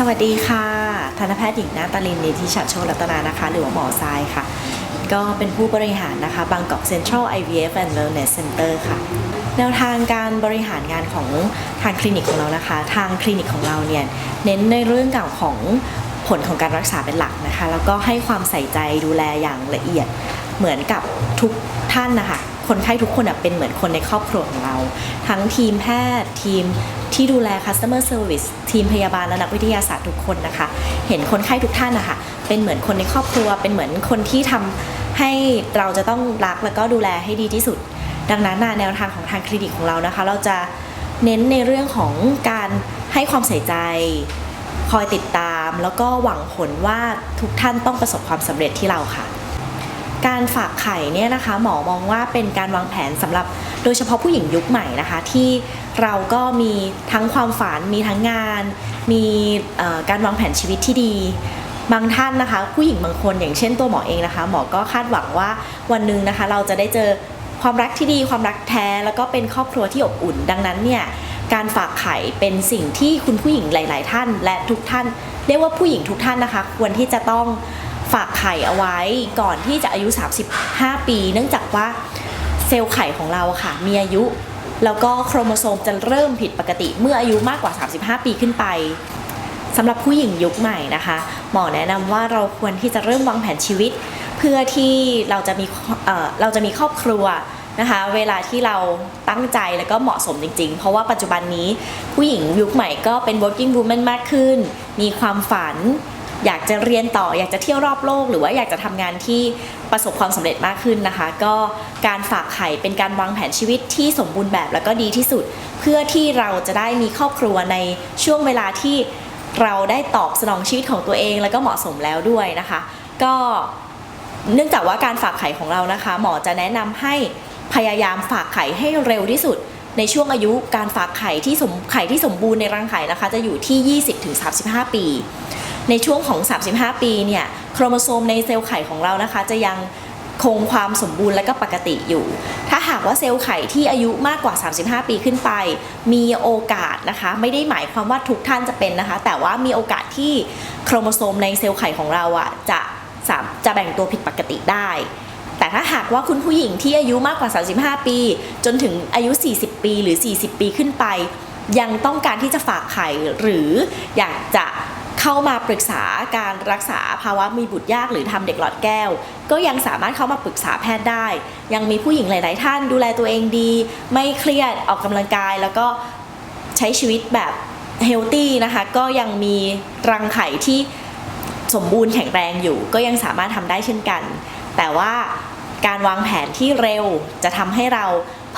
สวัสดีค่ะ ทันตแพทย์หญิงนาตาลินนิติชัดโชครัตนานะคะ หรือว่าหมอทรายค่ะ ก็เป็นผู้บริหารนะคะบางกอกเซ็นทรัล IVF and Wellness Center ค่ะ แนวทางการบริหารงานของทางคลินิกของเรานะคะ ทางคลินิกของเราเนี่ย เน้นในเรื่องเก่าของผลของการรักษาเป็นหลักนะคะ แล้วก็ให้ความใส่ใจดูแลอย่างละเอียดเหมือนกับทุกท่านนะคะ คนไข้ทุกคนเป็นเหมือนคนในครอบครัวของเรา ทั้งทีมแพทย์ทีมที่ดูแล customer service ทีมพยาบาลและนักวิทยาศาสตร์ทุกคนนะคะ เห็นคนไข้ทุกท่านนะคะเป็นเหมือนคนในครอบครัว เป็นเหมือนคนที่ทำให้เราจะต้องรักแล้วก็ดูแลให้ดีที่สุด ดังนั้นแนวทางของทางคลินิกของเรานะคะ เราจะเน้นในเรื่องของการให้ความใส่ใจ คอยติดตาม แล้วก็หวังผลว่าทุกท่านต้องประสบความสำเร็จที่เราค่ะ การฝากไข่เนี่ยนะคะ หมอมองว่าเป็นการวางแผนสำหรับโดยเฉพาะผู้หญิงยุคใหม่นะคะ ที่เราก็มีทั้งความฝันมีทั้งงาน มีการวางแผนชีวิตที่ดีบางท่านนะคะ ผู้หญิงบางคนอย่างเช่นตัวหมอเองนะคะ หมอก็คาดหวังว่าวันหนึ่งนะคะ เราจะได้เจอความรักที่ดีความรักแท้ แล้วก็เป็นครอบครัวที่อบอุ่น ดังนั้นเนี่ยการฝากไข่เป็นสิ่งที่คุณผู้หญิงหลาย ๆ ท่าน และทุกท่าน เรียกว่าผู้หญิงทุกท่านนะคะ ควรที่จะต้อง ฝากไข่เอาไว้ก่อนที่จะอายุ 35 ปี เนื่องจากว่าเซลล์ไข่ของเราค่ะ มีอายุแล้วก็โครโมโซมจะเริ่มผิดปกติเมื่ออายุมากกว่า 35 ปีขึ้นไปสำหรับผู้หญิงยุคใหม่นะคะ หมอแนะนำว่าเราควรที่จะเริ่มวางแผนชีวิต เพื่อที่เราจะมีเเราจะมีครอบครัวนะคะ เวลาที่เราตั้งใจแล้วก็เหมาะสมจริง ๆ เพราะว่าปัจจุบันนี้ผู้หญิงยุคใหม่ก็เป็น working woman มากขึ้น มีความฝัน อยากจะเรียนต่อ อยากจะเที่ยวรอบโลก หรือว่าอยากจะทำงานที่ประสบความสำเร็จมากขึ้นนะคะ ก็การฝากไข่เป็นการวางแผนชีวิตที่สมบูรณ์แบบแล้วก็ดีที่สุด เพื่อที่เราจะได้มีครอบครัวในช่วงเวลาที่เราได้ตอบสนองชีวิตของตัวเอง แล้วก็เหมาะสมแล้วด้วยนะคะ ก็เนื่องจากว่าการฝากไข่ของเรานะคะ หมอจะแนะนำให้พยายามฝากไข่ให้เร็วที่สุด ในช่วงอายุการฝากไข่ที่สมไข่ที่สมบูรณ์ในรังไข่นะคะ จะอยู่ที่ 20-35 ปี ในช่วงของ 35 ปีเนี่ยโครโมโซมในเซลล์ไข่ของเรานะคะจะยังคงความสมบูรณ์และก็ปกติอยู่ ถ้าหากว่าเซลล์ไข่ที่อายุมากกว่า 35 ปีขึ้นไป มีโอกาสนะคะ ไม่ได้หมายความว่าทุกท่านจะเป็นนะคะ แต่ว่ามีโอกาสที่โครโมโซมในเซลล์ไข่ของเราอะจะสามจะแบ่งตัวผิดปกติได้ แต่ถ้าหากว่าคุณผู้หญิงที่อายุมากกว่า 35 ปี จนถึงอายุ 40 ปีหรือ 40 ปีขึ้นไป ยังต้องการที่จะฝากไข่หรืออยากจะ เข้ามาปรึกษาการรักษาภาวะมีบุตรยากหรือทำเด็กหลอดแก้ว ก็ยังสามารถเข้ามาปรึกษาแพทย์ได้ ยังมีผู้หญิงหลาย ๆ ท่านดูแลตัวเองดี ไม่เครียดออกกำลังกาย แล้วก็ใช้ชีวิตแบบเฮลตี้นะคะก็ยังมีรังไข่ที่สมบูรณ์แข็งแรงอยู่ ก็ยังสามารถทำได้เช่นกัน แต่ว่าการวางแผนที่เร็วจะทำให้เรา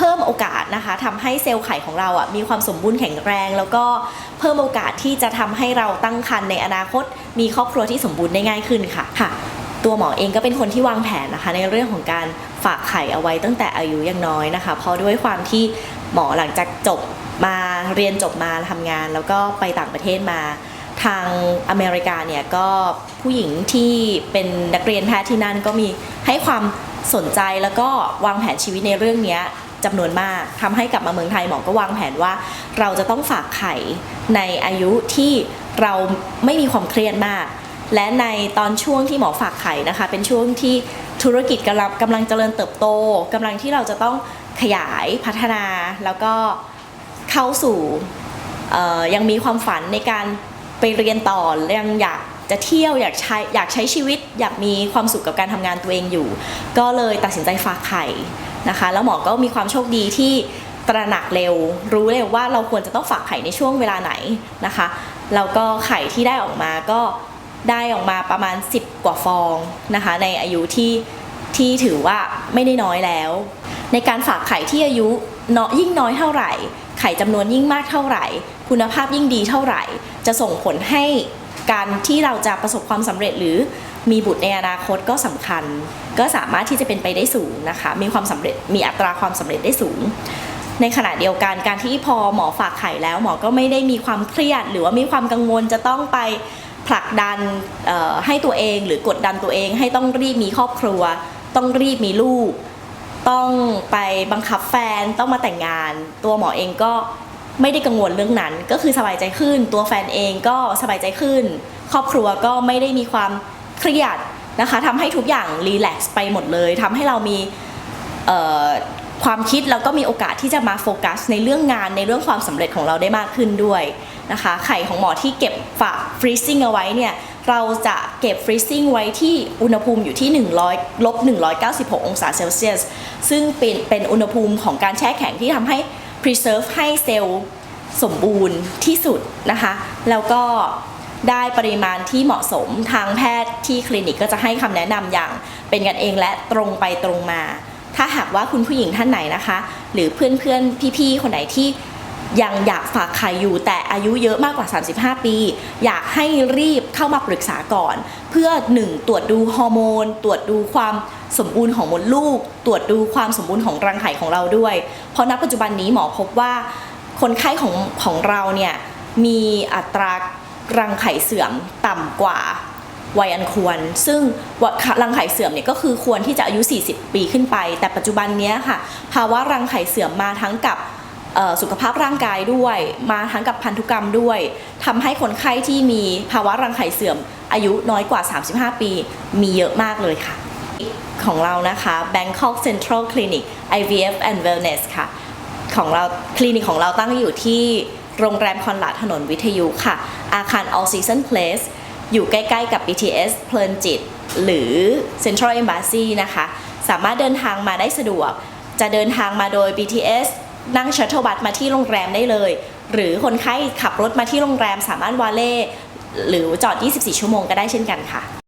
เพิ่มโอกาสนะคะทำให้เซลล์ไข่ของเราอะมีความสมบูรณ์แข็งแรง แล้วก็เพิ่มโอกาสที่จะทำให้เราตั้งครรภ์ในอนาคต มีครอบครัวที่สมบูรณ์ได้ง่ายขึ้นค่ะค่ะตัวหมอเองก็เป็นคนที่วางแผนนะคะ ในเรื่องของการฝากไข่เอาไว้ตั้งแต่อายุยังน้อยนะคะเพราะด้วยความที่หมอหลังจากจบมาเรียนจบมาทำงาน แล้วก็ไปต่างประเทศมา ทางอเมริกาเนี่ยก็ผู้หญิงที่เป็นนักเรียนแพทย์ที่นั่นก็มีให้ความสนใจแล้วก็วางแผนชีวิตในเรื่องเนี้ย จำนวนมากทำให้กลับมาเมืองไทยหมอก็วางแผนว่า เราจะต้องฝากไข่ในอายุที่เราไม่มีความเครียดมาก และในตอนช่วงที่หมอฝากไข่นะคะ เป็นช่วงที่ธุรกิจกำลังกำลังเจริญเติบโตกำลังที่เราจะต้องขยายพัฒนาแล้วก็เข้าสู่ยังมีความฝันในการไปเรียนต่อยังอยากจะเที่ยวอยากใช้อยากใช้ชีวิต อยากมีความสุขกับการทำงานตัวเองอยู่ ก็เลยตัดสินใจฝากไข่ นะคะ แล้วหมอก็มีความโชคดีที่ตระหนักเร็ว รู้เร็วว่าเราควรจะต้องฝากไข่ในช่วงเวลาไหนนะคะแล้วก็ไข่ที่ได้ออกมาก็ได้ออกมาประมาณ 10 กว่าฟองนะคะ ในอายุที่ที่ถือว่าไม่ได้น้อยแล้ว ในการฝากไข่ที่อายุเนาะยิ่งน้อยเท่าไหร่ ไข่จำนวนยิ่งมากเท่าไหร่ คุณภาพยิ่งดีเท่าไหร่ จะส่งผลให้การที่เราจะประสบความสำเร็จหรือ มีบุตรในอนาคตก็สำคัญ ก็สามารถที่จะเป็นไปได้สูงนะคะ มีความสำเร็จมีอัตราความสำเร็จได้สูง ในขณะเดียวกันการที่พอหมอฝากไข่แล้ว หมอก็ไม่ได้มีความเครียด หรือว่ามีความกังวลจะต้องไปผลักดันให้ตัวเองหรือกดดันตัวเอง ให้ต้องรีบมีครอบครัว ต้องรีบมีลูก ต้องไปบังคับแฟนต้องมาแต่งงาน ตัวหมอเองก็ไม่ได้กังวลเรื่องนั้น ก็คือสบายใจขึ้น ตัวแฟนเองก็สบายใจขึ้น ครอบครัวก็ไม่ได้มีความ เครียดนะคะทำให้ทุกอย่างรีแลกซ์ไปหมดเลยทำให้เรามีความคิดแล้วก็มีโอกาสที่จะมาโฟกัส ในเรื่องงานในเรื่องความสำเร็จของเราได้มากขึ้นด้วยนะคะไข่ของหมอที่เก็บฝากฟรีซิ่งเอาไว้เนี่ยเราจะเก็บฟรีซิ่งไว้ที่อุณหภูมิอยู่ที่ 100ลบ196 องศาเซลเซียส ซึ่งเป็นเป็นอุณหภูมิของการแช่แข็งที่ทำให้ preserve ให้เซลล์สมบูรณ์ที่สุดนะคะ แล้วก็ ได้ปริมาณที่เหมาะสมทางแพทย์ที่คลินิกก็จะให้คำแนะนำอย่างเป็นกันเองและตรงไปตรงมา ถ้าหากว่าคุณผู้หญิงท่านไหนนะคะ หรือเพื่อนๆพี่ๆคนไหนที่ยังอยากฝากไข่อยู่แต่อายุเยอะมากกว่า 35 ปี อยากให้รีบเข้ามาปรึกษาก่อน เพื่อ 1. ตรวจดูฮอร์โมน ตรวจดูความสมบูรณ์ของมดลูก ตรวจดูความสมบูรณ์ของรังไข่ของเราด้วย เพราะณปัจจุบันนี้หมอพบว่า คนไข้ของของเราเนี่ยมีอัตรา รังไข่เสื่อมต่ำกว่าวัยอันควร ซึ่งรังไข่เสื่อมเนี่ยก็คือควรที่จะอายุ 40 ปีขึ้นไป แต่ปัจจุบันนี้ค่ะ ภาวะรังไข่เสื่อมมาทั้งกับสุขภาพร่างกายด้วย มาทั้งกับพันธุกรรมด้วยทำให้คนไข้ที่มีภาวะรังไข่เสื่อม อายุน้อยกว่า 35 ปี มีเยอะมากเลยค่ะ ของเรานะคะ Bangkok Central Clinic IVF and Wellness ค่ะ ของเราคลินิกของเราตั้งอยู่ที่โรงแรมคอนลาดถนนวิทยุค่ะ อาคาร All Season Place อยู่ใกล้ๆกับ BTS เพลินจิต หรือ Central Embassy นะคะ สามารถเดินทางมาได้สะดวก จะเดินทางมาโดย BTS นั่งชัตเทิลบัสมาที่โรงแรมได้เลย หรือคนไข้ขับรถมาที่โรงแรมสามารถวาเล่หรือจอด 24 ชั่วโมงก็ได้เช่นกันค่ะ